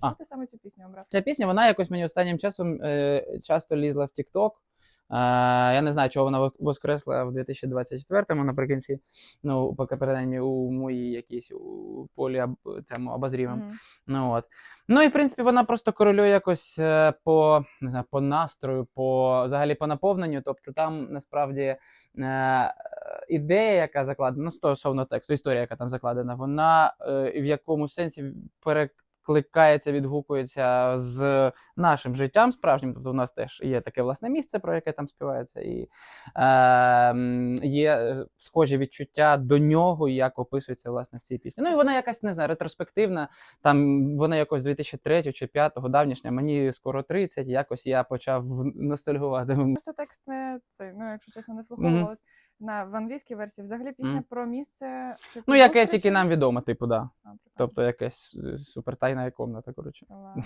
Чому А. ти саме цю пісню обрав? Ця пісня, вона якось мені останнім часом е, часто лізла в TikTok. Е, я не знаю, чого вона вос- воскресла в 2024-му наприкінці. Ну, поки принаймні у моїй якійсь у полі аб- цьому обозрівому. Мгм. Ну от. Ну і в принципі вона просто корелює якось е, по не знаю, по настрою, по взагалі по наповненню. Тобто там насправді е, ідея, яка закладена, ну стосовно тексту, історія, яка там закладена, вона е, в якому сенсі перекликається, відгукується з нашим життям справжнім. Тобто у нас теж є таке власне місце, про яке там співається, і е, є схожі відчуття до нього, як описується власне в цій пісні. Ну і вона якась не знаю, ретроспективна. Там вона якось 2003 чи 2005 давнішня, мені скоро 30, якось я почав ностальгувати. Просто текст не цей, ну якщо чесно, не вслуховувалась. На в англійській версії взагалі пісня Мгм. про місце. типу, Ну, яке тільки нам відомо, типу, да. А. Тобто якась е, супертайна комната, коротше. Ладно.